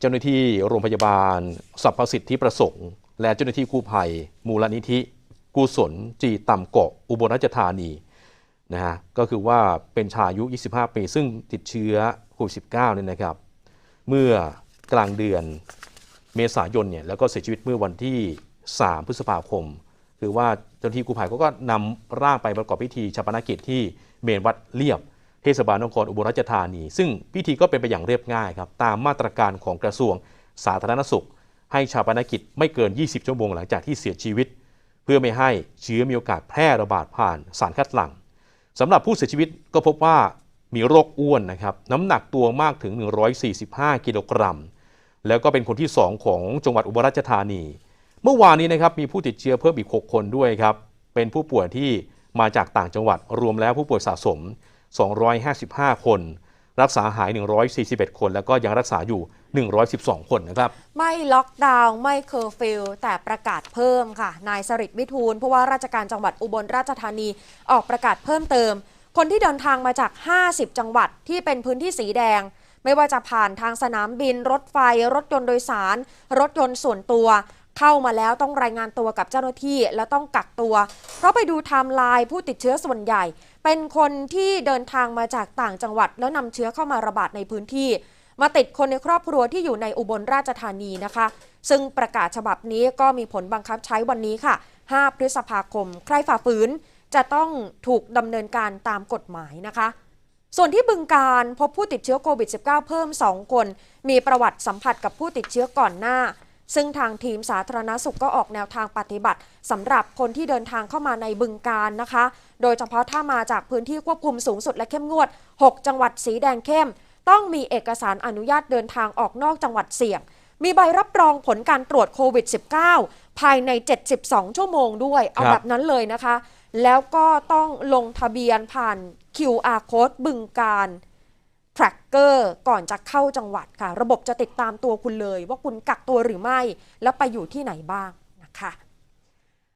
เจ้าหน้าที่โรงพยาบาลสรรพสิทธิประสงค์ และเจ้าหน้าที่กู้ภัย มูลนิธิ กุศลจีต่ำเกาะอุบลราชธานีนะฮะก็คือว่าเป็นชายอายุ 25 ปี ซึ่งติดเชื้อโควิด -19 เนี่ยนะครับ เมื่อกลางเดือนเมษายนเนี่ยแล้วก็เสียชีวิตเมื่อวันที่ 3 พฤษภาคม คือว่าเจ้าหน้าที่กู้ภัยเขาก็นำร่างไปประกอบพิธีชาปนกิจที่เมนวัดเลียบ เทศบาลนครอุบลราชธานี ซึ่งพิธีก็เป็นไปอย่างเรียบง่ายครับตามมาตรการของกระทรวงสาธารณสุข ให้ชาปนกิจไม่เกิน 20 ชั่วโมงหลังจากที่เสียชีวิต เพื่อไม่ให้เชื้อมีโอกาสแพร่ระบาดผ่านสารคัดหลั่งสำหรับผู้เสียชีวิตก็พบว่ามีโรคอ้วนนะครับน้ำหนักตัวมากถึง 145 กิโลกรัม แล้วก็เป็นคนที่ 2 ของจังหวัดอุบลราชธานี เมื่อวานนี้นะครับมีผู้ติดเชื้อเพิ่มอีก 6 คนด้วยครับเป็นผู้ป่วยที่มาจากต่างจังหวัดรวมแล้วผู้ป่วยสะสม 255 คน รักษาหาย 141 คน แล้วก็ยังรักษาอยู่ 112 คนนะครับ ไม่ล็อกดาวน์ไม่เคอร์ฟิวแต่ประกาศเพิ่มค่ะ นายสริตวิทูลผู้ว่าราชการจังหวัดอุบลราชธานีออกประกาศเพิ่มเติม คนที่เดินทางมาจาก 50 จังหวัดที่เป็นพื้นที่สีแดงไม่ว่าจะผ่านทางสนามบิน รถไฟ รถยนต์โดยสาร รถยนต์ส่วนตัว เข้ามาแล้วต้องรายงานตัวกับเจ้าหน้าที่และต้องกักตัว เพราะไปดูไทม์ไลน์ผู้ติดเชื้อส่วนใหญ่ เป็นคนที่เดินทางมาจากต่างจังหวัด แล้วนำเชื้อเข้ามาระบาดในพื้นที่ มาติดคนในครอบครัวที่อยู่ในอุบลราชธานีนะคะ ซึ่งประกาศฉบับนี้ก็มีผลบังคับใช้วันนี้ค่ะ 5 พฤษภาคม ใครฝ่าฝืนจะต้องถูกดำเนินการตามกฎหมายนะคะส่วนที่บึงการพบผู้ติดเชื้อโควิด -19 เพิ่ม 2 คน มีประวัติสัมผัสกับผู้ติดเชื้อก่อนหน้า ซึ่งทางทีมสาธารณสุขก็ออกแนวทางปฏิบัติสำหรับคนที่เดินทางเข้ามาในบึงการนะคะ โดยเฉพาะถ้ามาจากพื้นที่ควบคุมสูงสุดและเข้มงวด 6 จังหวัดสีแดงเข้ม ต้องมีเอกสารอนุญาตเดินทางออกนอกจังหวัดเสี่ยง มีใบรับรองผลการตรวจโควิด -19 ภายใน 72 ชั่วโมงด้วย เอาครับแบบนั้นเลยนะคะ แล้วก็ต้องลงทะเบียนผ่าน QR code บึงการ เกอร์ก่อนจะเข้าจังหวัดค่ะ ระบบจะติดตามตัวคุณเลย ว่าคุณกักตัวหรือไม่ แล้วไปอยู่ที่ไหนบ้างนะคะ